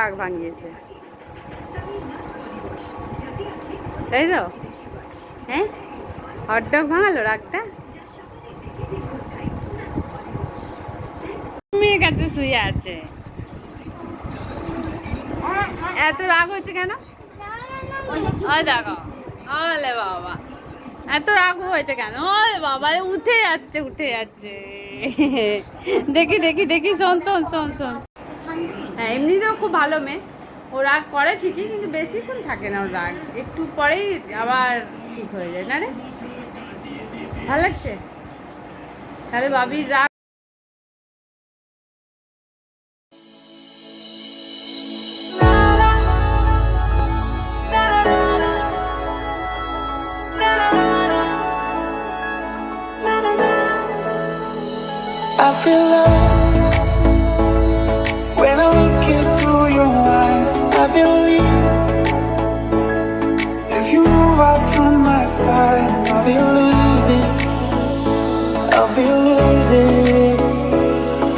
রাগ ভাঙিয়েছে। তাই তো? হ্যাঁ? হটডগ ভাঙালো রাগটা? মেয়ের কাছে শুয়ে আছে। এত রাগ হচ্ছে কেন? দেখো, ওলে বাবা। এত রাগ হয়েছে কেন? ওলে বাবা, উঠে যাচ্ছে উঠে যাচ্ছে। দেখি দেখি দেখি, শোন শোন শোন শোন। হ্যাঁ এমনিতেও খুব ভালো মেয়ে। ও রাগ করে ঠিকই, কিন্তু বেশিক্ষণ থাকে না ওর রাগ। একটু পরেই আবার ঠিক হয়ে যায়, না রে? ভালো লাগছে? তাহলে বাবির রাগ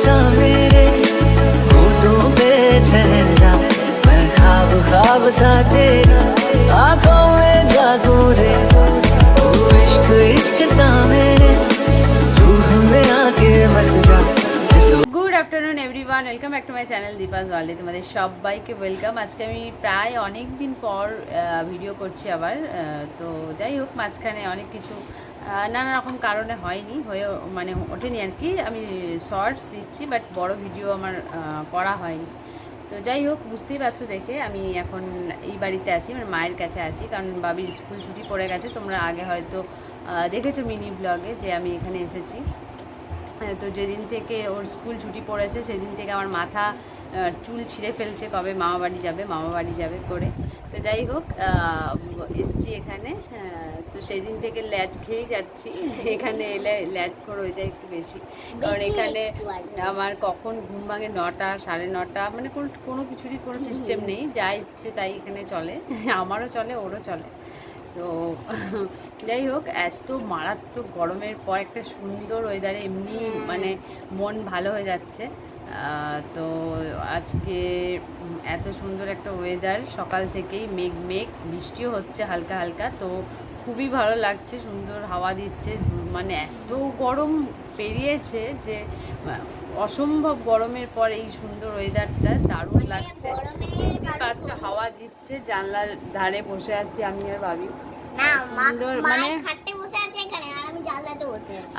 नज्म सा मेरे होठों पे ठहर जा मैं ख्वाब ख्वाब सा तेरा आंखों में जागूं रे तू इश्क इश्क सा मेरे तू हमें आके बस जा जिस good afternoon everyone welcome back to my channel Deepa's ওয়ার্ল্ডে তোমাদের সবাইকে ওয়েলকাম আজকে আমি প্রায় অনেক দিন পর ভিডিও করছি আবার আহ, তো যাই হোক মাঝখানে অনেক কিছু আহ, নানা রকম কারণে হয়নি, হয়ে মানে ওঠেনি আর কি। আমি শর্টস দিচ্ছি বাট বড় ভিডিও আমার করা হয়নি। তো যাই হোক, বুঝতেই পারছ দেখে, আমি এখন এই বাড়িতে আছি মানে মায়ের কাছে আছি, কারণ বাবির স্কুল ছুটি পড়ে গেছে। তোমরা আগে হয়তো দেখেছ মিনি ব্লগে যে আমি এখানে এসেছি। তো যেদিন থেকে ওর স্কুল ছুটি পড়েছে, সেদিন থেকে আমার মাথা চুল ছিঁড়ে ফেলছে কবে মামা বাড়ি যাবে মামা বাড়ি যাবে করে। তো যাই হোক এসছি এখানে তো সেদিন থেকে ল্যাদ খেয়েই যাচ্ছি। এখানে এলে ল্যাদ খোর হয়ে যায় একটু বেশি। কারণ এখানে আমার কখন ঘুম ভাঙে নটা সাড়ে নটা মানে কোনো কোনো কিছুরই কোনো সিস্টেম নেই। যা ইচ্ছে তাই এখানে চলে। আমারও চলে ওরও চলে। তো যাই হোক এত মারাত্মক গরমের পর একটা সুন্দর ওয়েদারে এমনি মানে মন ভালো হয়ে যাচ্ছে। তো আজকে এত সুন্দর একটা ওয়েদার সকাল থেকেই মেঘ মেঘ বৃষ্টিও হচ্ছে হালকা হালকা। তো খুবই ভালো লাগছে সুন্দর হাওয়া দিচ্ছে মানে এত গরম পেরিয়েছে যে অসম্ভব গরমের পর এই সুন্দর ওয়েদারটা দারুণ লাগছে। দেখতেই পাচ্ছ হাওয়া দিচ্ছে জানলার ধারে বসে আছি আমি আর ভাবি। সুন্দর, মানে-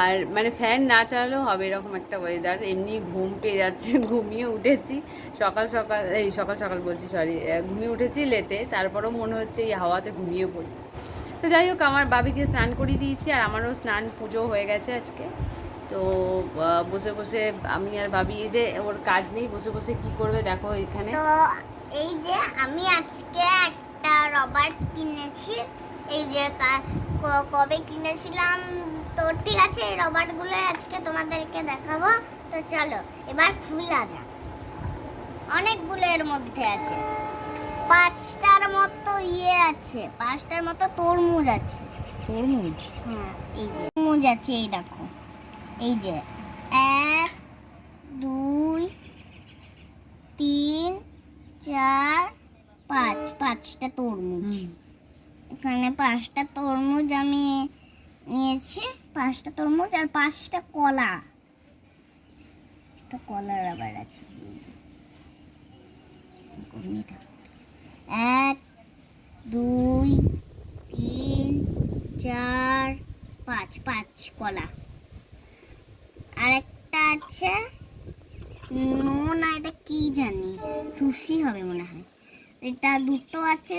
আর মানে ফ্যান না চালালেও হবে এরকম একটা ওয়েদার এমনি ঘুম পেয়ে যাচ্ছে ঘুমিয়ে উঠেছি। সকাল সকাল এই সকাল সকাল বলছি সরি ঘুমিয়ে উঠেছি লেটে তারপরেও মনে হচ্ছে এই হাওয়াতে ঘুমিয়ে পড়ি। তো যাই হোক, আমার বাবিকে স্নান করিয়ে দিয়েছি আর আমারও স্নান পুজো হয়ে গেছে আজকে। তো বসে বসে আমি আর এই যে ওর কাজ নেই, বসে বসে কি করবে দেখো এখানে। এই যে আমি আজকে একটা রবার্ট কিনেছি। এই যে কবে কিনেছিলাম? তো ঠিক আছে, এই রবার্টগুলো আজকে তোমাদেরকে দেখাবো। তো চলো, এবার খোলা যাক অনেকগুলো এর মধ্যে আছে। পাঁচটার মতো ইয়ে আছে পাঁচটার মতো তরমুজ আছে। তরমুজ? হ্যাঁ এই যে তরমুজ আছে এই দেখো। এই যে এক দুই তিন চার পাঁচ পাঁচটা তরমুজ। এখানে পাঁচটা তরমুজ আমি নিয়েছি পাঁচটা তরমুজ আর পাঁচটা কলা। একটা কলার আবার আছে। এক দুই তিন চার পাঁচ পাঁচ কলা। আর একটা আছে নুন আর এটা কি জানি সুশি হবে মনে হয়। এটা দুটো আছে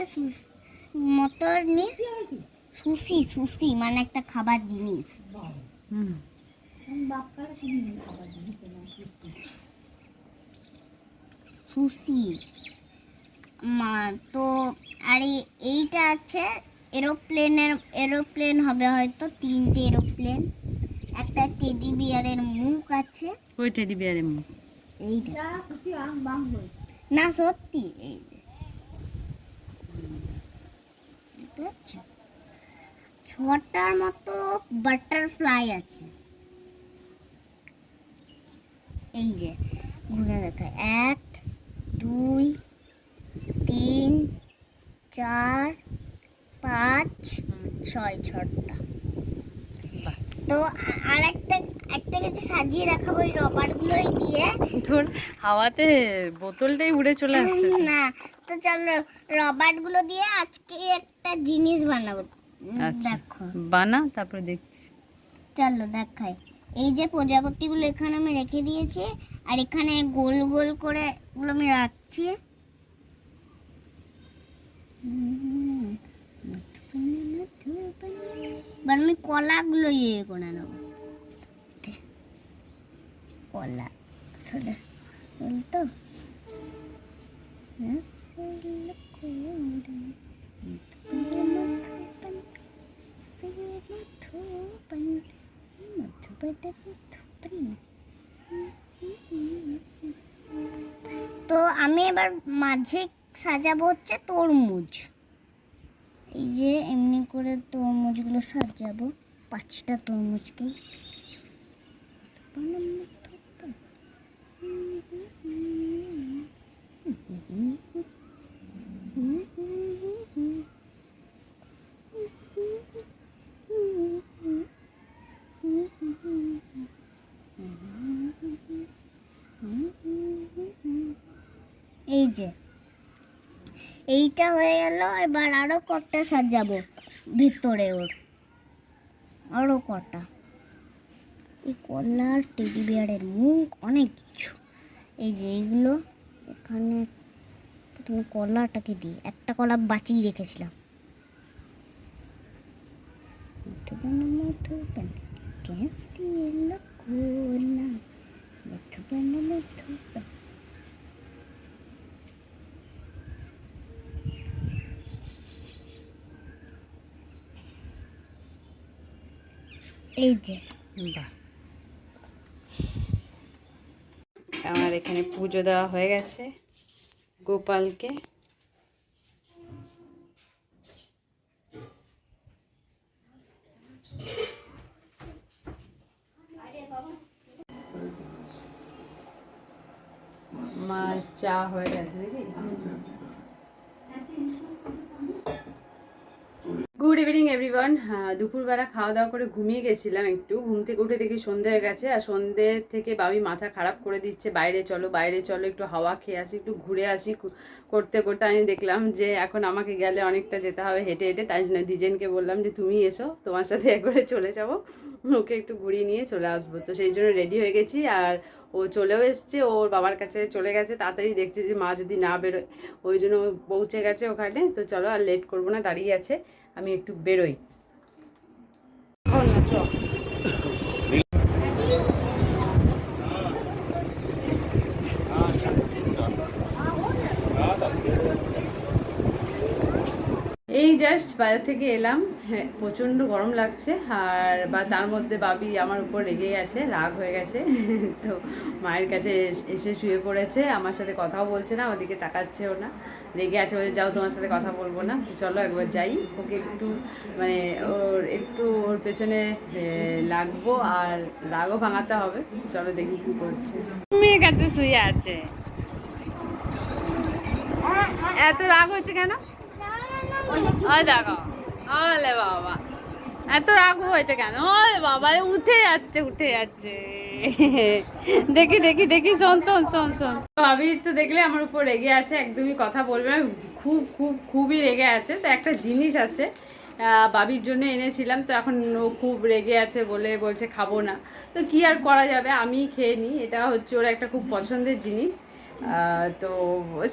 মটর নি সুশি সুশি মানে একটা খাবার জিনিস। হুম। সুশি। তো আর এইটা আছে এরোপ্লেনের এরোপ্লেন হবে হয়তো তিনটে এরোপ্লেন। একটা টেডি বিয়ারের মুখ আছে। ওই টেডি বিয়ারের মুখ। এইটা। না সত্যি এই ছটার মতো বাটারফ্লাই আছে। এই যে ঘুরে দেখা এক দুই চার পাঁচ ছয় ছটা তো আর একটা একটা কিছু সাজিয়ে রাখাবো ওই রবারগুলোই দিয়ে। তোর হাওয়াতে বোতলটাই উড়ে চলে আসছে। না তো চলো রবার্টগুলো দিয়ে আজকে একটা জিনিস বানাবো। আচ্ছা। দেখো। বানা তারপরে দেখছি। চলো দেখাই। এই যে প্রজাপতিগুলো এখানে আমি রেখে দিয়েছি আর এখানে গোল গোল করে এগুলো আমি রাখছি। এবার আমি কলাগুলো ইয়ে করে নেব। কলা আসলে বলতো? তো আমি এবার মাঝে সাজাবো হচ্ছে তরমুজ। এই যে এমনি করে তরমুজগুলো সাজাবো পাঁচটা তরমুজকে এই যে চলো, এবার আরও কটা সাজাবো ভিতরে ওর। আরও কটা। এই কলার, টেডি বিয়ারের মুখ, অনেক কিছু। এই যে এইগুলো, এখানে প্রথমে কলাটাকে দিয়ে একটা কলা বাঁচিয়ে রেখেছিলাম। মধুবন মধুবন কেসি লকুনা মধুবন মধুবন এই যে। বাহ। আমার এখানে পুজো দেওয়া হয়ে গেছে গোপালকে। মার চা হয়ে গেছে দেখি। গুড ইভিনিং এভরিওয়ান দুপুরবেলা খাওয়া দাওয়া করে ঘুমিয়ে গেছিলাম একটু। ঘুম থেকে উঠে দেখি সন্ধে হয়ে গেছে, আর সন্ধে থেকে বাবি মাথা খারাপ করে দিচ্ছে। বাইরে চলো বাইরে চলো, একটু হাওয়া খেয়ে আসি, একটু ঘুরে আসি করতে করতে আমি দেখলাম যে এখন আমাকে গেলে অনেকটা যেতে হবে হেঁটে হেঁটে। তাই জন্য দিজেনকে বললাম যে, তুমি এসো, তোমার সাথে একবারে চলে যাব। ওকে একটু ঘুরিয়ে নিয়ে চলে আসব। তো সেই জন্য রেডি হয়ে গেছি, আর ও চলেও এসছে, ওর বাবার কাছে চলে গেছে। তাড়াতাড়ি দেখছে যে মা যদি না বেরোয়, ওই জন্য পৌঁছে গেছে ওখানে। তো চলো আর লেট করব না, দাঁড়িয়ে আছে। আমি একটু বেরোই। এই জাস্ট বাজার থেকে এলাম। হ্যাঁ প্রচণ্ড গরম লাগছে, আর বা তার মধ্যে বাবি আমার উপর রেগে গেছে রাগ হয়ে গেছে। তো মায়ের কাছে এস- শুয়ে পড়েছে, আমার সাথে কথাও বলছে না, ওদিকে তাকাচ্ছেও না। রেগে আছে বলে যাও তোমার সাথে কথা বলব না। চলো একবার যাই। ওকে একটু মানে ওর একটু ওর পেছনে লাগবো আর রাগও ভাঙাতে হবে। চলো দেখি কি করছে। মেয়ের কাছে শুয়ে আছে। এত রাগ হচ্ছে কেন? দেখো। বাবা। এত রাগ হয়েছে কেন? বাবা উঠে যাচ্ছে উঠে যাচ্ছে। দেখি দেখি দেখি, শোন শোন শোন শোন। ভাবি তো দেখলে আমার উপর রেগে আছে, একদমই কথা বলবে খুব খুব, খুবই রেগে আছে। তো একটা জিনিস আছে বাবির জন্য এনেছিলাম, তো এখন ও খুব রেগে আছে বলে বলছে খাব না। তো কি আর করা যাবে? আমি খেয়ে নিই এটা হচ্ছে ওর একটা খুব পছন্দের জিনিস। তো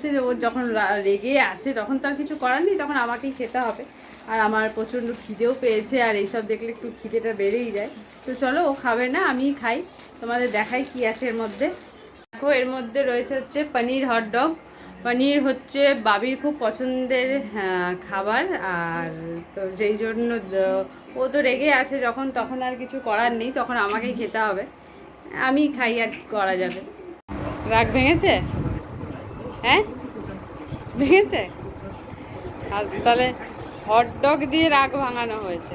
সে যখন রেগে আছে, তখন তো আর কিছু করার নেই, তখন আমাকেই খেতে হবে। আর আমার প্রচণ্ড খিদেও পেয়েছে আর এইসব দেখলে একটু খিদেটা বেড়েই যায়। তো চলো ও খাবে না আমি খাই। তোমাদের দেখাই কি আছে এর মধ্যে। দেখো এর মধ্যে রয়েছে হচ্ছে পনির হট ডগ পনির হচ্ছে বাবির খুব পছন্দের হ্যাঁ, খাবার। আর তো যেই জন্য ও তো রেগে আছে যখন তখন আর কিছু করার নেই তখন আমাকেই খেতে হবে। আমি খাই আর করা যাবে। রাগ ভেঙেছে? হ্যাঁ? ভেঙেছে? আর তাহলে হট ডগ দিয়ে রাগ ভাঙানো হয়েছে।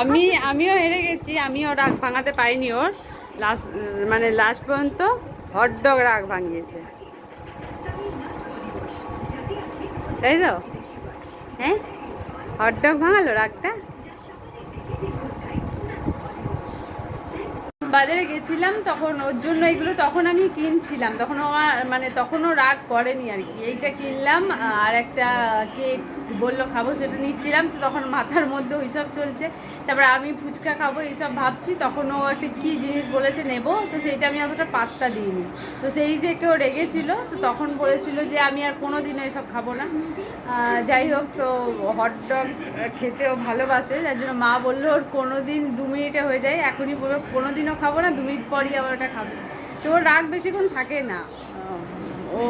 আমি, আমিও হেরে গেছি, আমিও রাগ ভাঙাতে পারিনি ওর। লাস্ট মানে লাস্ট পর্যন্ত হটডগ রাগ ভাঙিয়েছে। তাই তো? হ্যাঁ? হটডগ ভাঙালো রাগটা? বাজারে গেছিলাম তখন, ওর জন্য এগুলো তখন আমি কিনছিলাম। তখন ও মানে তখনও রাগ করেনি আর কি। এইটা কিনলাম, আর একটা কেক বলল, খাব, সেটা নিচ্ছিলাম। তো তখন মাথার মধ্যে ওইসব চলছে। তারপর আমি ফুচকা খাব, এইসব ভাবছি। তখন ও একটা কী জিনিস বলেছে, নেব। তো সেইটা আমি অতটা পাত্তা দিইনি। তো সেই থেকে ও রেগেছিল। তো তখন বলেছিল যে, আমি আর কোনো দিন এসব খাব না। যাই হোক, তো হট ডগ খেতেও ভালোবাসে। যার জন্য মা বলল, ওর কোনো দিন দু মিনিটে হয়ে যায়। এখনই বলব কোনো দিনও খাব না, দু মিনিট পরই আবার ওটা খাবে। তো ওর রাগ বেশিক্ষণ থাকে না। ও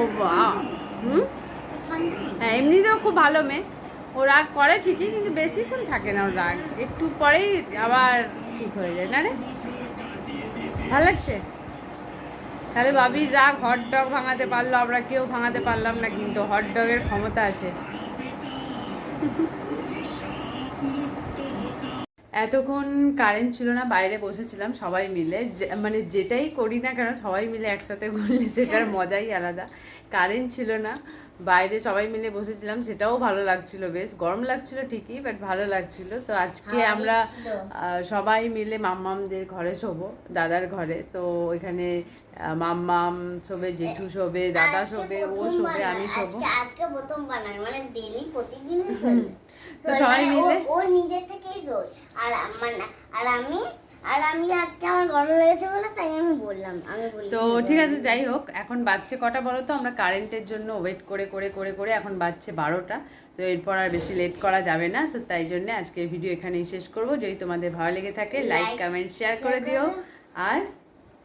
হুম? হ্যাঁ এমনিতেও খুব ভালো মেয়ে। ও রাগ করে ঠিকই, কিন্তু বেশিক্ষণ থাকে না ওর রাগ। একটু পরেই আবার ঠিক হয়ে যায়, না রে? ভালো লাগছে? তাহলে বাবির রাগ হট ডগ ভাঙাতে পারল, আমরা কেউ ভাঙাতে পারলাম না, কিন্তু হট ডগের ক্ষমতা আছে। এতক্ষণ কারেন্ট ছিল না, বাইরে বসেছিলাম সবাই মিলে। মানে যেটাই করি না কেন, সবাই মিলে একসাথে করলে সেটার মজাই আলাদা। কারেন্ট ছিল না। বাইরে সবাই মিলে বসেছিলাম সেটাও ভালো লাগছিল বেশ। গরম লাগছিল ঠিকই বাট ভালো লাগছিল। তো আজকে আমরা সবাই মিলে মাম্মামদের ঘরে শোবো দাদার ঘরে। তো এখানে মাম্মাম শোবে জেঠু শোবে দাদা শোবে ও শোবে আমি শোবো। আজকে প্রথম বানায় মানে শোয়। তো সবাই মানে মিলে ও নিজে থেকেই শোয়। আর মানে আর আমি আর আমি আজকে আমার গরম লেগেছে বলে তাই আমি বললাম আমি বলি তো ঠিক আছে যাই হোক এখন বাচ্চে কটা বলো তো? আমরা কারেন্টের জন্য ওয়েট করে করে করে করে এখন বাচ্চে বারোটা। তো এরপর আর বেশি লেট করা যাবে না তো তাই জন্য আজকের ভিডিও এখানেই শেষ করব। যদি তোমাদের ভালো লেগে থাকে লাইক কমেন্ট শেয়ার করে দিও। আর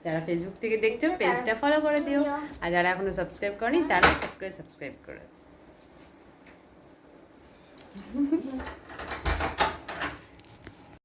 যারা ফেসবুক থেকে দেখছ পেজটা ফলো করে দিও। আর যারা এখনও সাবস্ক্রাইব করনি তারা করে সাবস্ক্রাইব করো